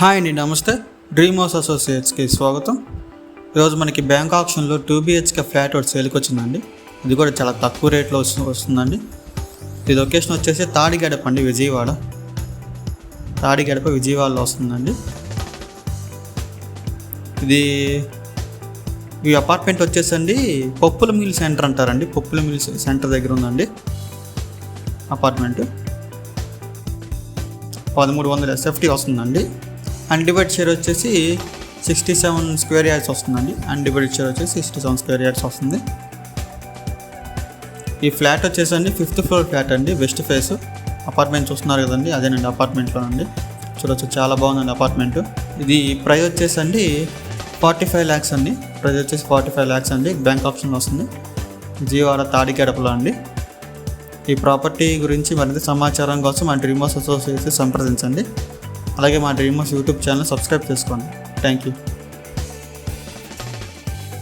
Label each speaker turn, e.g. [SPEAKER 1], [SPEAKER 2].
[SPEAKER 1] Hi అండి నమస్తే. Dream house అసోసియేట్స్కి స్వాగతం. ఈరోజు మనకి బ్యాంక్ ఆప్షన్లో టూ బిహెచ్కే ఫ్లాట్ ఒకటి సేల్కి వచ్చిందండి. ఇది కూడా చాలా తక్కువ రేట్లో వస్తుందండి. ఈ లొకేషన్ వచ్చేసి తాడిగడప అండి విజయవాడ. తాడిగడప విజయవాడలో వస్తుందండి. ఇది ఈ అపార్ట్మెంట్ వచ్చేసండి పప్పుల మిల్ సెంటర్ అంటారండి. పప్పుల మిల్ సెంటర్ దగ్గర ఉందండి. అపార్ట్మెంట్. పదమూడు వందల ఎస్ఎఫ్టీ వస్తుందండి. అన్డివైడ్ షేర్ వచ్చేసి సిక్స్టీ సెవెన్ స్క్వేర్ యార్డ్స్ వస్తుందండి. అన్డివైడ్ షేర్ వచ్చేసి సిక్స్టీ సెవెన్ స్క్వేర్ యార్డ్స్ వస్తుంది. ఈ ఫ్లాట్ వచ్చేసండి ఫిఫ్త్ ఫ్లోర్ ఫ్లాట్ అండి. వెస్ట్ ఫేస్ అపార్ట్మెంట్ చూస్తున్నారు కదండి. అదేనండి అపార్ట్మెంట్లోనండి చూడొచ్చు చాలా బాగుందండి అపార్ట్మెంట్ ఇది ప్రైస్ వచ్చేసండి ఫార్టీ ఫైవ్ ల్యాక్స్ అండి. ప్రైస్ వచ్చేసి ఫార్టీ ఫైవ్ ల్యాక్స్ అండి బ్యాంక్ ఆప్షన్ వస్తుంది. జీవారా తాడి గడపలో అండి. ఈ ప్రాపర్టీ గురించి మరింత సమాచారం కోసం మా డ్రీమర్స్ అసోసియేషన్ సంప్రదించండి. అలాగే మా డ్రీమర్స్ యూట్యూబ్ ఛానల్ సబ్స్క్రైబ్ చేసుకోండి. Thank you.